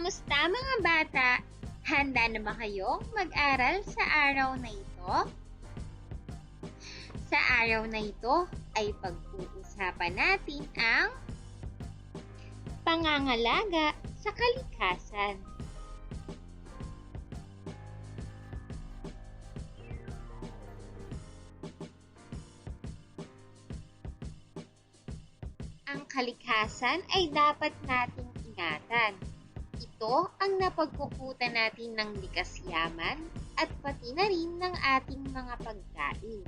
Kamusta mga bata? Handa na ba kayong mag-aral sa araw na ito? Sa araw na ito ay pag-uusapan natin ang pangangalaga sa kalikasan. Ang kalikasan ay dapat nating ingatan. Ito ang napagkukutan natin ng likas yaman at pati na rin ng ating mga pagkain.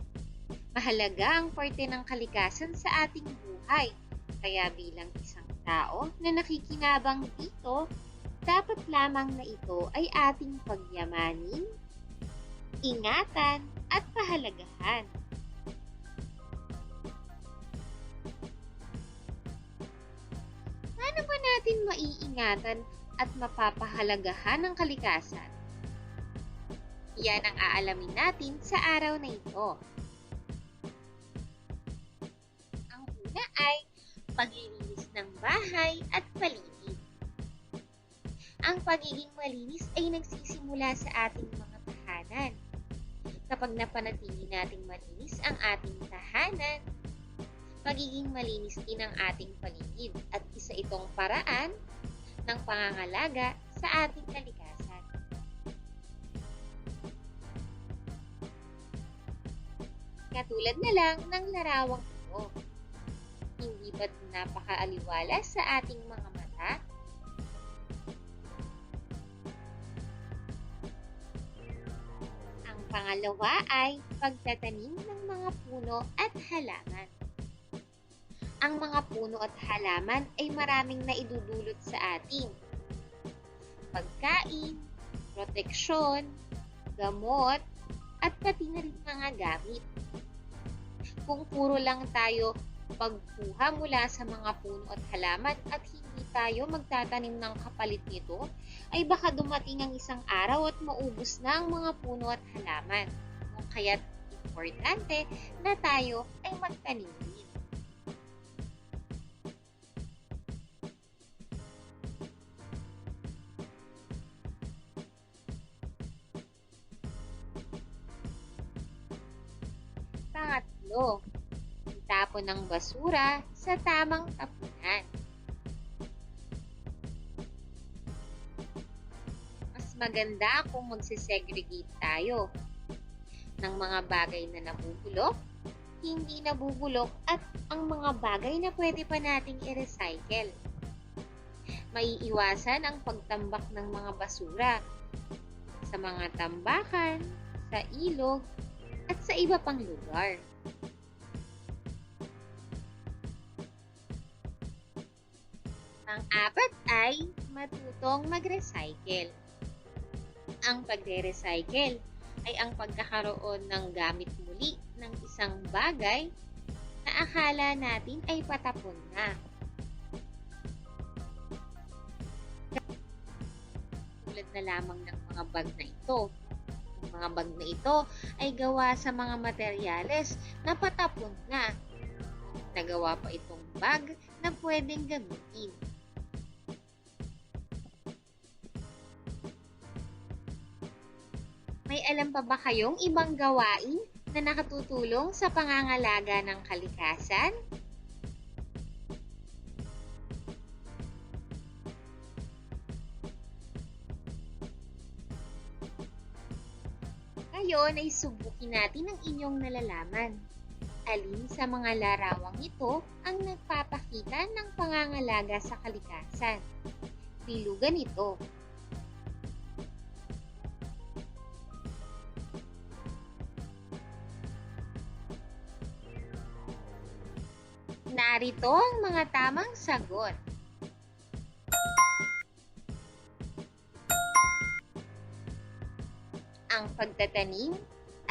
Mahalaga ang parte ng kalikasan sa ating buhay. Kaya bilang isang tao na nakikinabang dito, dapat lamang na ito ay ating pagyamanin, ingatan at pahalagahan. Paano ba natin maiingatan at mapapahalagahan ng kalikasan? Yan ang aalamin natin sa araw na ito. Ang una ay paglilinis ng bahay at paligid. Ang pagiging malinis ay nagsisimula sa ating mga tahanan. Kapag napanatili nating malinis ang ating tahanan, magiging malinis din ang ating paligid at isa itong paraan ng pangangalaga sa ating kalikasan. Katulad na lang ng larawang ito. Hindi ba't napakaaliwala sa ating mga mata? Ang pangalawa ay pagtatanim ng mga puno at halaman. Ang mga puno at halaman ay maraming naidudulot sa atin. Pagkain, proteksyon, gamot, at pati na rin mga gamit. Kung puro lang tayo pagkuha mula sa mga puno at halaman at hindi tayo magtatanim ng kapalit nito, ay baka dumating ang isang araw at maubos na ang mga puno at halaman. Kung kaya't importante na tayo ay magtanim Pangatlo, itapon ng basura sa tamang tapunan. Mas maganda kung magsisegregate tayo ng mga bagay na nabubulok, hindi nabubulok at ang mga bagay na pwede pa nating i-recycle. Maiiwasan ang pagtambak ng mga basura sa mga tambakan, sa ilog, at sa iba pang lugar. Ang apat ay matutong mag-recycle. Ang pagre-recycle ay ang pagkakaroon ng gamit muli ng isang bagay na akala natin ay patapon na. Tulad na lamang ng mga bag na ito. Ang mga bag na ito ay gawa sa mga materyales na patapon na. Nagawa pa itong bag na pwedeng gamitin. May alam pa ba kayong ibang gawain na nakatutulong sa pangangalaga ng kalikasan? Ngayon ay subukin natin ang inyong nalalaman. Alin sa mga larawang ito ang nagpapakita ng pangangalaga sa kalikasan? Bilugan ito. Narito ang mga tamang sagot. Ang pagtatanim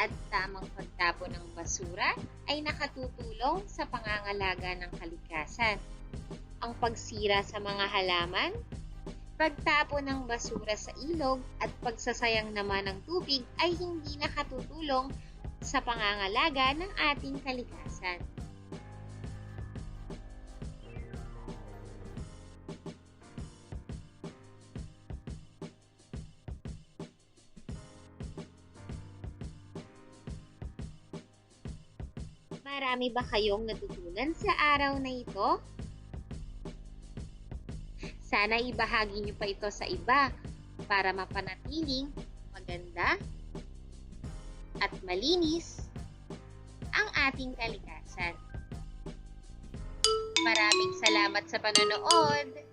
at tamang pagtapon ng basura ay nakatutulong sa pangangalaga ng kalikasan. Ang pagsira sa mga halaman, pagtapon ng basura sa ilog at pagsasayang naman ng tubig ay hindi nakatutulong sa pangangalaga ng ating kalikasan. Marami ba kayong natutunan sa araw na ito? Sana ibahagi niyo pa ito sa iba para mapanatiling maganda at malinis ang ating kalikasan. Maraming salamat sa panonood!